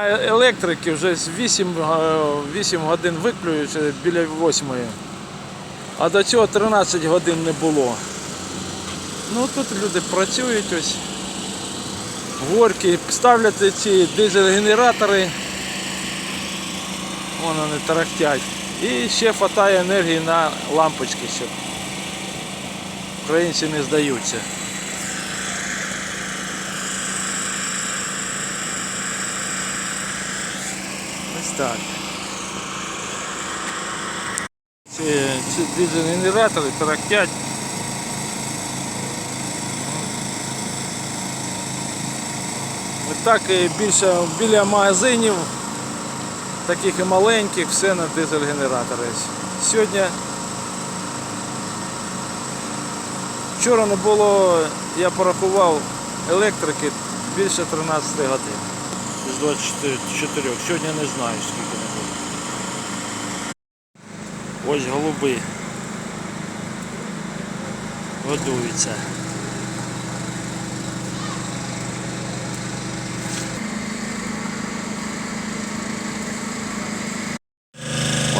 Електрики вже з 8, е, 8 годин виклюють е, біля 8. А до цього 13 годин не було. Ну тут люди працюють ось. Горки, ставлять ці дизель-генератори. Вон вони тарахтять. І ще хватає енергії на лампочки, щоб українці не здаються. Ось так. Дизель-генератори тарахтять. Ось так і більше біля магазинів, таких і маленьких, все на дизель-генератори. Сьогодні вчора не було, я порахував електрики більше 13 годин. З 24. Сьогодні не знаю скільки не буде. Ось голуби. Годуються.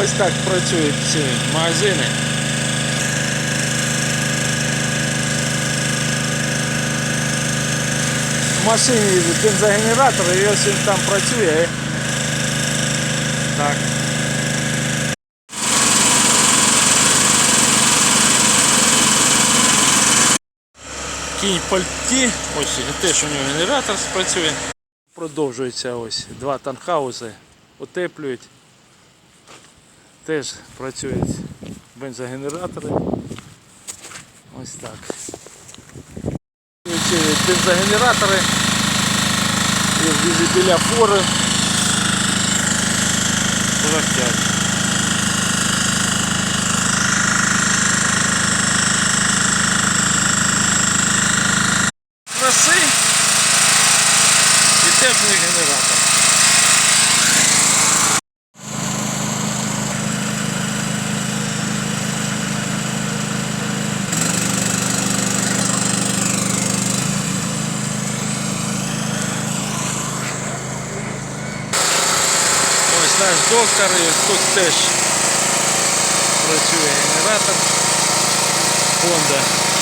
Ось так працюють ці магазини. В машині бензогенератор і ось він там працює. Так. Кінь пальті, ось теж у нього генератор спрацює. Продовжується ось два танхаузи, утеплюють. Теж працюють бензогенератори. Ось так. Ці бензогенератори біля фори. Трахтять. Краси і теплий генератор. Ось наш доктор і тут теж працює генератор Honda.